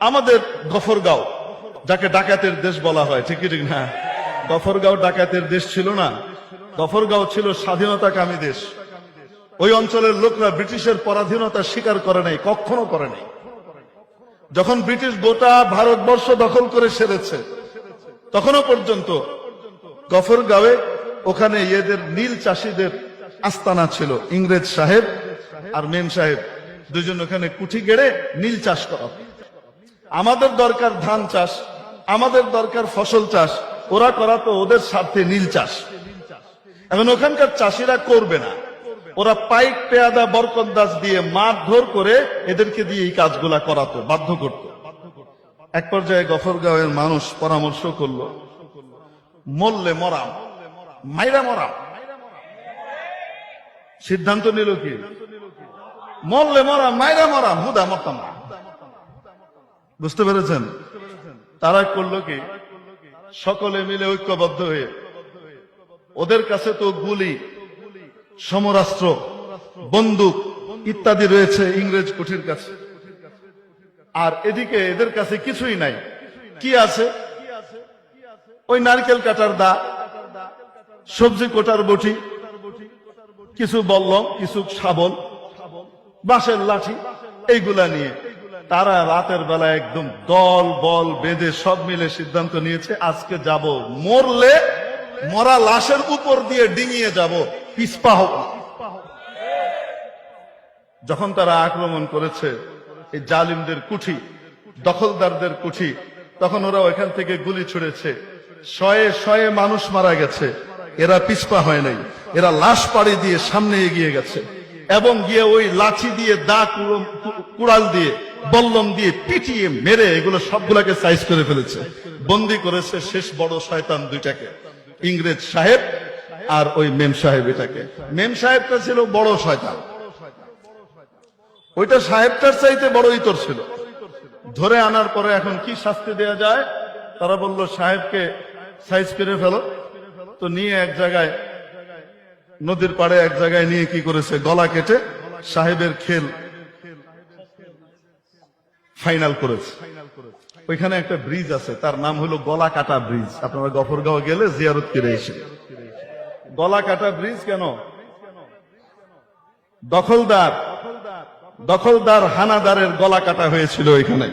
আমাদের গফরগাঁও, যাকে ডাকাতের দেশ বলা হয়, ঠিক ঠিক না? গফরগাঁও ডাকাতের দেশ ছিল না। গফরগাঁও ছিল স্বাধীনতাকামী দেশ। ওই অঞ্চলের লোকরা ব্রিটিশের পরাধীনতা স্বীকার করে নাই, কখনো করে নাই। যখন ব্রিটিশ গোটা ভারতবর্ষ দখল করে সেরেছে, তখনও পর্যন্ত গফরগাঁওয়ে ওখানে এদের নীল চাষিদের আস্তানা ছিল, ইংরেজ সাহেব আর মেম সাহেব। দুজন ওখানে কুঠি গেড়ে নীল চাষ করা। আমাদের দরকার ধান চাষ, আমাদের দরকার ফসল চাষ, ওরা করা তো ওদের স্বার্থে নীল চাষ। এখন ওখানকার চাষিরা করবে না। ওরা পাইক, পেয়াদা, বরকত দাস দিয়ে মারধর করে এদেরকে দিয়ে এই কাজগুলা করাতো, বাধ্য করত। এক পর্যায়ে গফরগাঁওয়ের মানুষ পরামর্শ করল, মরলে মরাম মাইরা মরাম সিদ্ধান্ত নিল কি? মরলে মরাম মাইরা মরাম হুদা মরতাম না। বুঝতে পেরেছেন? তারা করল কি? সকলে মিলে ঐক্যবদ্ধ হয়ে। ওদের কাছে তো গুলি, সমরাস্ত্র, বন্দুক ইত্যাদি রয়েছে ইংরেজ কুঠির কাছে। আর এদিকে এদের কাছে কিছুই নাই। কি আছে? ওই নারকেল কাটার দা, সবজি কোটার বটি, কিছু বল্লম, কিছু শাবল, বাঁশের লাঠি, এইগুলা নিয়ে। তারা রাতের বেলা একদম দল, বল বেঁধে সব মিলে সিদ্ধান্ত নিয়েছে, আজকে যাব। মরলে মরা লাশের উপর দিয়ে ডিঙিয়ে যাব। পিসপা হোক যখন তারা আক্রমণ করেছে, এই জালিমদের কুঠি, দখলদারদের কুঠি, তখন ওরা ওইখান থেকে গুলি ছুড়েছে। শয়ে শয়ে মানুষ মারা গেছে। এরা পিসপা হয় নাই। এরা লাশ পাড়ি দিয়ে সামনে এগিয়ে গেছে। এবং গিয়ে ওই লাঠি দিয়ে, দা কুড়াল দিয়ে বল্লম দিয়ে পিটিয়ে মেরে এগুলো সবগুলাকে সাইজ করে ফেলেছে। বন্দি করেছে শেষ বড় শয়তান দুইটাকে। ইংরেজ সাহেব আর ওই মেম সাহেব এটাকে। মেম সাহেবটা ছিল বড় শয়তান। ওইটা সাহেবটার চাইতে বড় ইতর ছিল। ধরে আনার পরে এখন কি শাস্তি দেয়া যায়? তারা বলল, সাহেবকে সাইজ করে ফেলো। তো নিয়ে এক জায়গায়, নদীর পাড়ে এক জায়গায় নিয়ে কি করেছে? গলা কেটে সাহেবের খেল ফাইনাল করেছে। ওইখানে একটা ব্রিজ আছে, তার নাম হলো গলা কাটা ব্রিজ। আপনারা গফরগাঁও গেলে জিয়ারত করে এসে। গলা কাটা ব্রিজ কেন? দখলদার দখলদার, হানাদারের গলা কাটা হয়েছিল এখানে